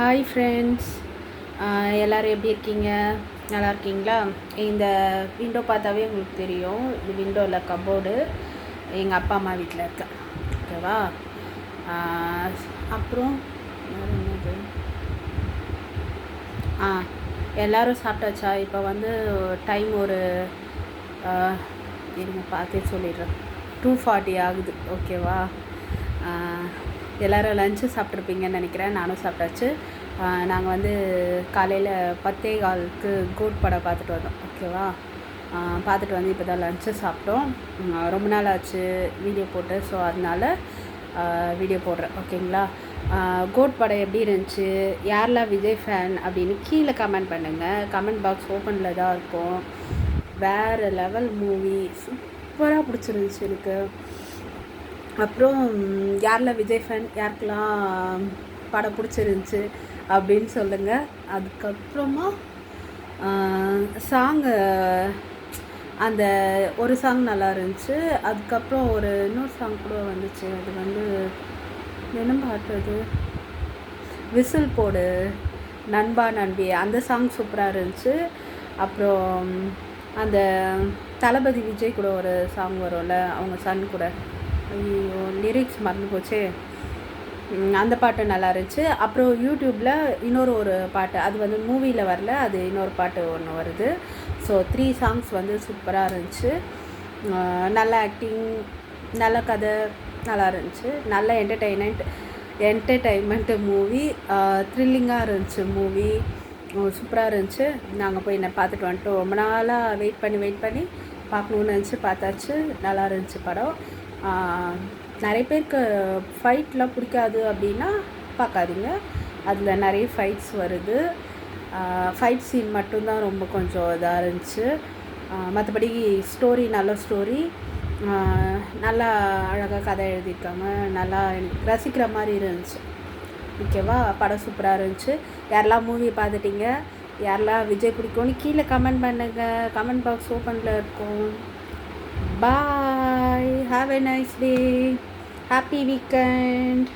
Hi friends எல்லோரும் எப்படி இருக்கீங்க? நல்லா இருக்கீங்களா? இந்த விண்டோ பார்த்தாவே உங்களுக்கு தெரியும். இது விண்டோவில் கபோர்டு எங்கள் அப்பா அம்மா வீட்டில் இருக்கேன் ஓகேவா அப்புறம் என்னது? ஆ எல்லோரும் சாப்பிட்டாச்சா? இப்போ வந்து டைம் ஒரு இருங்க பார்த்தே சொல்லிடுறேன். டூ ஃபார்ட்டி ஆகுது. ஓகேவா எல்லோரும் லஞ்சு சாப்பிட்ருப்பீங்கன்னு நினைக்கிறேன். நானும் சாப்பிட்டாச்சு. நாங்கள் வந்து காலையில் பத்தே காலுக்கு கோட் படம் பார்த்துட்டு வந்தோம். ஓகேவா பார்த்துட்டு வந்து இப்போ தான் லஞ்சு சாப்பிட்டோம் ரொம்ப நாள் ஆச்சு வீடியோ போட்டு. ஸோ அதனால வீடியோ போடுறேன். ஓகேங்களா கோட் படம் எப்படி இருந்துச்சு? யாரெல்லாம் விஜய் ஃபேன் அப்படின்னு கீழே கமெண்ட் பண்ணுங்கள் கமெண்ட் பாக்ஸ் ஓப்பனில் தான் இருக்கும். வேறு லெவல் மூவி சூப்பராக பிடிச்சிருந்துச்சு எனக்கு. அப்புறம் யாரில் விஜய் ஃபேன் யாருக்கெல்லாம் படம் பிடிச்சிருந்துச்சு அப்படின்னு சொல்லுங்கள் அதுக்கப்புறமா சாங்கு அந்த ஒரு சாங் நல்லா இருந்துச்சு. அதுக்கப்புறம் ஒரு இன்னொரு சாங் கூட வந்துச்சு. அது வந்து என்ன பாட்டு விசில் போடு நண்பா நண்பி அந்த சாங் சூப்பராக இருந்துச்சு. அப்புறம் அந்த தளபதி விஜய் கூட ஒரு சாங் வரும்ல அவங்க சன் கூட. ஐயோ லிரிக்ஸ் மறந்து போச்சே. அந்த பாட்டு நல்லா இருந்துச்சு. அப்புறம் யூடியூப்பில் இன்னொரு ஒரு பாட்டு அது வந்து மூவியில் வரல அது இன்னொரு பாட்டு ஒன்று வருது. ஸோ த்ரீ சாங்ஸ் வந்து சூப்பராக இருந்துச்சு. நல்ல ஆக்டிங் நல்ல கதை நல்லா இருந்துச்சு. நல்ல என்டர்டெயின்மெண்ட் என்டர்டெயின்மெண்ட்டு மூவி த்ரில்லிங்காக இருந்துச்சு மூவி சூப்பராக இருந்துச்சு. நாங்கள் போய் என்ன பார்த்துட்டு வந்துட்டோம். ரொம்ப நாளாக வெயிட் பண்ணி வெயிட் பண்ணி பார்க்கணுன்னு நினச்சி பார்த்தாச்சு. நல்லா இருந்துச்சு படம். நிறைய பேருக்கு ஃபைட்லாம் பிடிக்காது அப்படின்னா பார்க்காதீங்க. அதில் நிறைய ஃபைட்ஸ் வருது. ஃபைட் சீன் மட்டும்தான் ரொம்ப கொஞ்சம் இதாக இருந்துச்சு. மற்றபடி ஸ்டோரி நல்ல ஸ்டோரி நல்லா அழகாக கதை எழுதியிருக்காங்க. நல்லா எனக்கு ரசிக்கிற மாதிரி இருந்துச்சு. ஓகேவா? படம் சூப்பராக இருந்துச்சு. யாரெல்லாம் மூவி பார்த்துட்டீங்க? யாரெல்லாம் விஜய் பிடிக்கும்னு கீழே கமெண்ட் பண்ணுங்கள் கமெண்ட் பாக்ஸ் ஓப்பனில் இருக்கும். பாய் Have a nice day. Happy weekend.